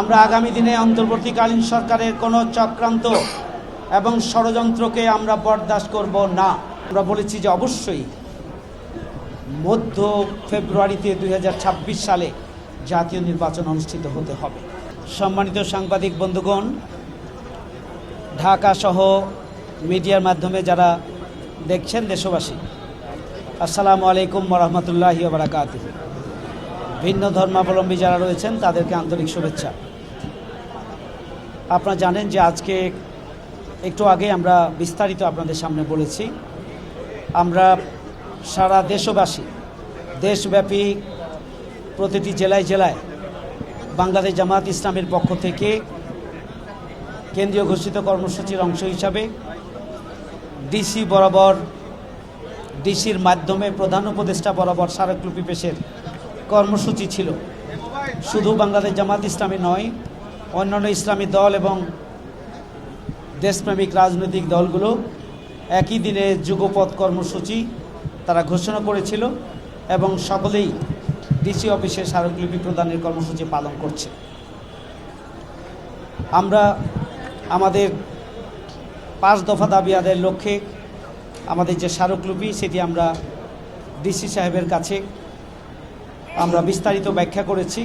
আমরা আগামী দিনে অন্তর্বর্তীকালীন সরকারের কোনো চক্রান্ত এবং ষড়যন্ত্রকে আমরা বরদাস্ত করব না। আমরা বলেছি যে অবশ্যই মধ্য ফেব্রুয়ারিতে দুই হাজার ছাব্বিশ সালে জাতীয় নির্বাচন অনুষ্ঠিত হতে হবে। সম্মানিত সাংবাদিক বন্ধুগণ, ঢাকা সহ মিডিয়ার মাধ্যমে যারা দেখছেন দেশবাসী, আসসালামু আলাইকুম রহমতুল্লাহি বারাকাত ভিন্ন ধর্মাবলম্বী যারা রয়েছেন, তাদেরকে আন্তরিক শুভেচ্ছা। আপনারা জানেন যে আজকে একটু আগে আমরা বিস্তারিত আপনাদের সামনে বলেছি। আমরা সারা দেশবাসী, দেশব্যাপী প্রতিটি জেলায় জেলায় বাংলাদেশ জামাত ইসলামের পক্ষ থেকে কেন্দ্রীয় ঘোষিত কর্মসূচির অংশ হিসাবে ডিসি বরাবর, ডিসির মাধ্যমে প্রধান উপদেষ্টা বরাবর স্মারকলিপি পেশের কর্মসূচি ছিল। শুধু বাংলাদেশ জামাত ইসলামী নয় অন্যান্য ইসলামী দল এবং দেশপ্রেমিক রাজনৈতিক দলগুলো একই দিনে যুগপথ কর্মসূচি তারা ঘোষণা করেছিল এবং সকলেই ডিসি অফিসে স্মারকলিপি প্রদানের কর্মসূচি পালন করছে। আমরা আমাদের পাঁচ দফা দাবি আদায়ের লক্ষ্যে আমাদের যে স্মারকলিপি সেটি আমরা ডিসি সাহেবের কাছে আমরা বিস্তারিত ব্যাখ্যা করেছি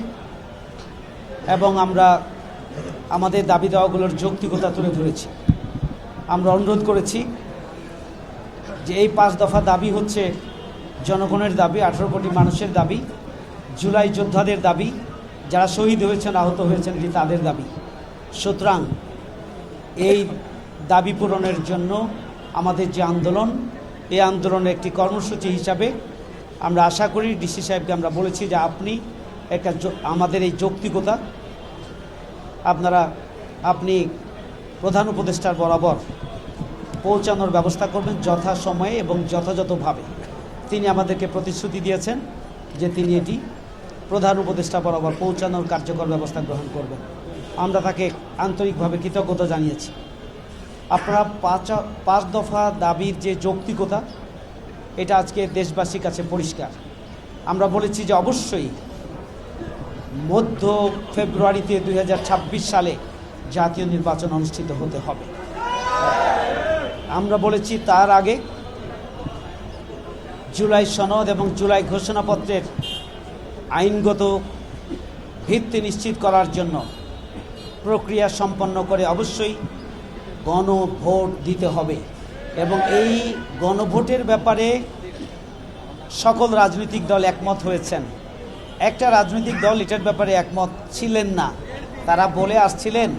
এবং আমরা আমাদের দাবি দেওয়াগুলোর যৌক্তিকতা তুলে ধরেছি। আমরা অনুরোধ করেছি যে এই পাঁচ দফা দাবি হচ্ছে জনগণের দাবি, আঠেরো কোটি মানুষের দাবি, জুলাই যোদ্ধাদের দাবি, যারা শহীদ হয়েছেন, আহত হয়েছেন, এটি তাদের দাবি। সুতরাং এই দাবি পূরণের জন্য আমাদের যে আন্দোলন, এই আন্দোলনের একটি কর্মসূচি হিসাবে আমরা আশা করি, ডিসি সাহেবকে আমরা বলেছি যে আপনি একটা আমাদের এই যৌক্তিকতা আপনারা, আপনি প্রধান উপদেষ্টার বরাবর পৌঁছানোর ব্যবস্থা করবেন যথাসময়ে এবং যথাযথভাবে। তিনি আমাদেরকে প্রতিশ্রুতি দিয়েছেন যে তিনি এটি প্রধান উপদেষ্টা বরাবর পৌঁছানোর কার্যকর ব্যবস্থা গ্রহণ করবেন। আমরা তাকে আন্তরিকভাবে কৃতজ্ঞতা জানিয়েছি। আপনারা পাঁচ পাঁচ দফা দাবির যে যৌক্তিকতা, এটা আজকে দেশবাসীর কাছে পরিষ্কার। আমরা বলেছি যে অবশ্যই মধ্য ফেব্রুয়ারিতে দু হাজার ছাব্বিশ সালে জাতীয় নির্বাচন অনুষ্ঠিত হতে হবে। আমরা বলেছি তার আগে জুলাই সনদ এবং জুলাই ঘোষণাপত্রের আইনগত ভিত্তি নিশ্চিত করার জন্য প্রক্রিয়া সম্পন্ন করে অবশ্যই গণভোট দিতে হবে এবং এই গণভোটের ব্যাপারে সকল রাজনৈতিক দল একমত হয়েছেন। একটা রাজনৈতিক দল এটার ব্যাপারে একমত ছিলেন না। তারা বলে আসছিলেন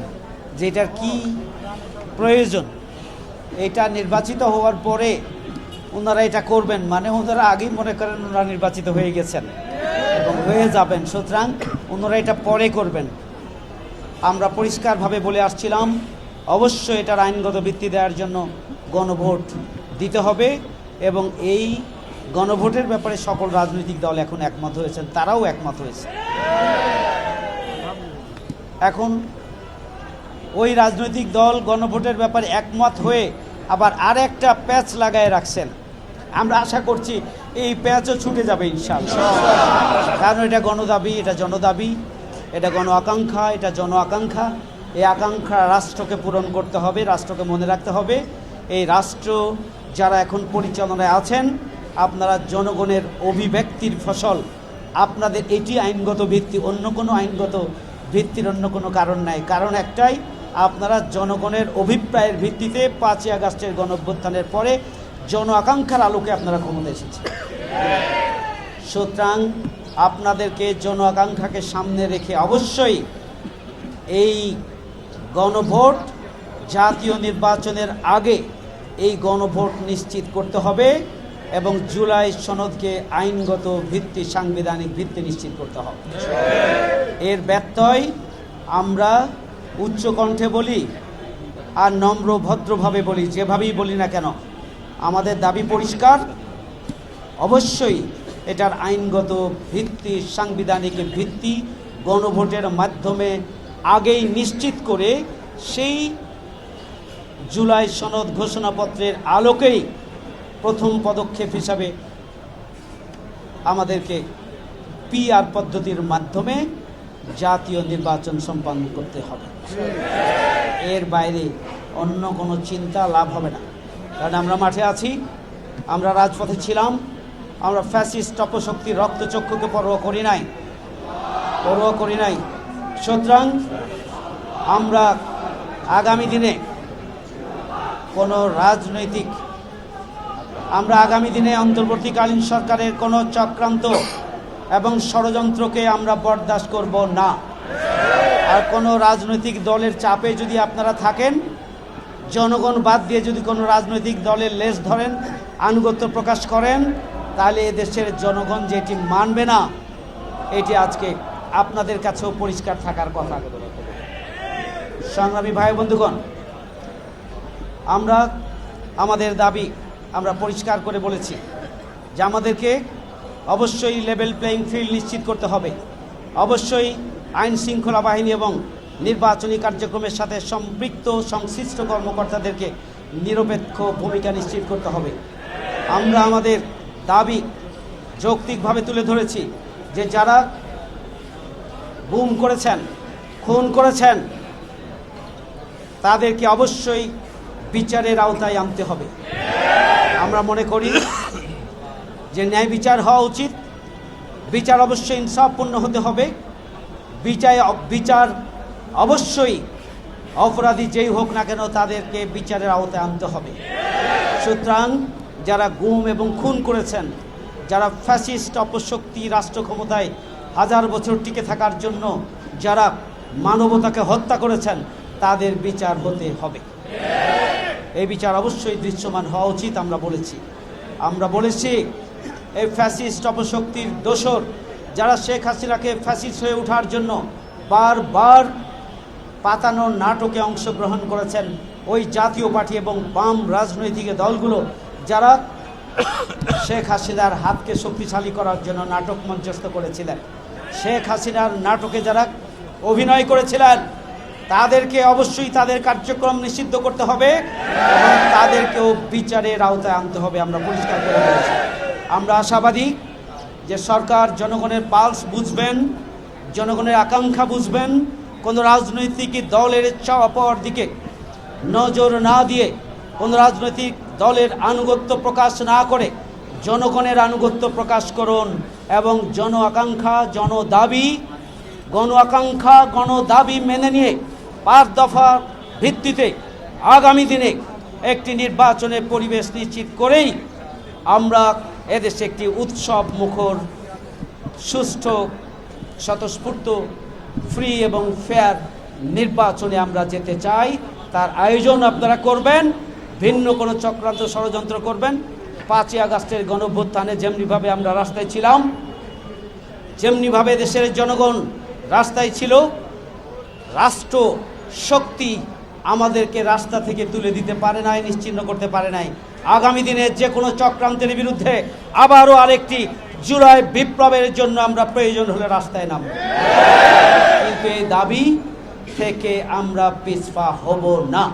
যে এটার কি প্রয়োজন? এটা নির্বাচিত হওয়ার পরে ওনারা এটা করবেন মানে ওনারা আগেই মনে করেন ওনারা নির্বাচিত হয়ে গেছেন এবং হয়ে যাবেন। সুতরাং ওনারা এটা পরে করবেন। আমরা পরিষ্কারভাবে বলে আসছিলাম, অবশ্যই এটার আইনগত ভিত্তি দেওয়ার জন্য গণভোট দিতে হবে এবং এই গণভোটের ব্যাপারে সকল রাজনৈতিক দল এখন একমত হয়েছেন, তারাও একমত হয়েছে। এখন ওই রাজনৈতিক দল গণভোটের ব্যাপারে একমত হয়ে আবার আর একটা প্যাচ লাগায় রাখছেন। আমরা আশা করছি এই প্যাচও ছুটে যাবে ইনশাআল্লাহ। কারণ এটা গণদাবি, এটা জনদাবি, এটা গণ আকাঙ্ক্ষা, এটা জন আকাঙ্ক্ষা। এই আকাঙ্ক্ষা রাষ্ট্রকে পূরণ করতে হবে, রাষ্ট্রকে মনে রাখতে হবে। এই রাষ্ট্র যারা এখন পরিচালনায় আছেন আপনারা জনগণের অভিব্যক্তির ফসল, আপনাদের এটি আইনগত ভিত্তি, অন্য কোনো আইনগত ভিত্তির অন্য কোনো কারণ নাই। কারণ একটাই, আপনারা জনগণের অভিপ্রায়ের ভিত্তিতে পাঁচই আগস্টের গণ অভ্যুত্থানের পরে জন আকাঙ্ক্ষার আলোকে আপনারা ক্ষমতা এসেছে সুতরাং আপনাদেরকে জন আকাঙ্ক্ষাকে সামনে রেখে অবশ্যই এই গণভোট জাতীয় নির্বাচনের আগে এই গণভোট নিশ্চিত করতে হবে। এবং জুলাই সনদকে আইনগত ভিত্তি, সাংবিধানিক ভিত্তি নিশ্চিত করতে হবে। এর ব্যত্যয় আমরা উচ্চ কণ্ঠে বলি আর নম্র ভদ্রভাবে বলি, যেভাবেই বলি না কেন, আমাদের দাবি পরিষ্কার। অবশ্যই এটার আইনগত ভিত্তি, সাংবিধানিক ভিত্তি গণভোটের মাধ্যমে আগেই নিশ্চিত করে সেই জুলাই সনদ ঘোষণাপত্রের আলোকেই প্রথম পদক্ষেপ হিসাবে আমাদেরকে পিআর পদ্ধতির মাধ্যমে জাতীয় নির্বাচন সম্পন্ন করতে হবে। এর বাইরে অন্য কোনো চিন্তা লাভ হবে না। কারণ আমরা মাঠে আছি, আমরা রাজপথে ছিলাম, আমরা ফ্যাসিস্ট অপশক্তির রক্তচক্ষুকে পরোয়া করি নাই। পরোয়া করি নাই। সুতরাং আমরা আগামী দিনে কোনো রাজনৈতিক আমরা আগামী দিনে অন্তর্বর্তীকালীন সরকারের কোনো চক্রান্ত এবং ষড়যন্ত্রকে আমরা বরদাস্ত করব না। আর কোনো রাজনৈতিক দলের চাপে যদি আপনারা থাকেন, জনগণ বাদ দিয়ে যদি কোনো রাজনৈতিক দলের লেজ ধরেন, আনুগত্য প্রকাশ করেন, তাহলে এদেশের জনগণ যেটি মানবে না, এটি আজকে আপনাদের কাছেও পরিষ্কার থাকার কথা। সংগ্রামী ভাই বন্ধুগণ, আমরা আমাদের দাবি আমরা পরিষ্কার করে বলেছি যে আমাদেরকে অবশ্যই লেভেল প্লেয়িং ফিল্ড নিশ্চিত করতে হবে। অবশ্যই আইন শৃঙ্খলা বাহিনী এবং নির্বাচনী কার্যক্রমের সাথে সম্পৃক্ত সংশ্লিষ্ট কর্মকর্তাদেরকে নিরপেক্ষ ভূমিকা নিশ্চিত করতে হবে। আমরা আমাদের দাবি যৌক্তিকভাবে তুলে ধরেছি যে যারা গুম করেছেন, খুন করেছেন, তাদেরকে অবশ্যই বিচারের আওতায় আনতে হবে। আমরা মনে করি যে ন্যায় বিচার হওয়া উচিত। বিচার অবশ্যই ইনসাফপূর্ণ হতে হবে। বিচার বিচার অবশ্যই অপরাধী যেই হোক না কেন তাদেরকে বিচারের আওতায় আনতে হবে। সুতরাং যারা গুম এবং খুন করেছেন, যারা ফ্যাসিস্ট, অপশক্তি, রাষ্ট্র ক্ষমতায় হাজার বছর টিকে থাকার জন্য যারা মানবতাকে হত্যা করেছেন, তাদের বিচার হতে হবে। এই বিচার অবশ্যই দৃশ্যমান হওয়া উচিত, আমরা বলেছি। আমরা বলেছি, এই ফ্যাসিস্ট অপশক্তির দোসর যারা শেখ হাসিনাকে ফ্যাসিস্ট হয়ে ওঠার জন্য বারবার পাতানো নাটকে অংশগ্রহণ করেছেন ওই জাতীয় পার্টি এবং বাম রাজনৈতিক দলগুলো, যারা শেখ হাসিনার হাতকে শক্তিশালী করার জন্য নাটক মঞ্চস্থ করেছিলেন। শেখ হাসিনার নাটকে যারা অভিনয় করেছিলেন তাদেরকে অবশ্যই তাদের কার্যক্রম নিষিদ্ধ করতে হবে এবং তাদেরকেও বিচারের আওতায় আনতে হবে, আমরা পরিষ্কার করে বলেছি। আমরা আশাবাদী যে সরকার জনগণের পালস বুঝবেন, জনগণের আকাঙ্ক্ষা বুঝবেন, কোনো রাজনৈতিক দলের চাওয়া পাওয়ার দিকে নজর না দিয়ে কোনো রাজনৈতিক দলের আনুগত্য প্রকাশ না করে জনগণের আনুগত্য প্রকাশ করুন এবং জন আকাঙ্ক্ষা, জন দাবি, গণ আকাঙ্ক্ষা, গণ দাবি মেনে নিয়ে পাঁচ দফা ভিত্তিতে আগামী দিনে একটি নির্বাচনের পরিবেশ নিশ্চিত করেই আমরা এদেশে একটি উৎসব মুখর, সুষ্ঠু, স্বতঃস্ফূর্ত ফ্রি এবং ফেয়ার নির্বাচনে আমরা যেতে চাই। তার আয়োজন আপনারা করবেন, ভিন্ন কোনো চক্রান্ত ষড়যন্ত্র করবেন। পাঁচই আগস্টের গণভ্যুত্থানে যেমনিভাবে আমরা রাস্তায় ছিলাম, যেমনিভাবে দেশের জনগণ রাস্তায় ছিল, রাষ্ট্র শক্তি আমাদেরকে রাস্তা থেকে তুলে দিতে পারে নাই, নিশ্চিন্ন করতে পারে নাই। আগামী দিনে যে কোনো চক্রান্তের বিরুদ্ধে আবারও আরেকটি জুলাই বিপ্লবের জন্য আমরা প্রয়োজন হলে রাস্তায় নামব। কিন্তু এই দাবি থেকে আমরা পিছপা হব না।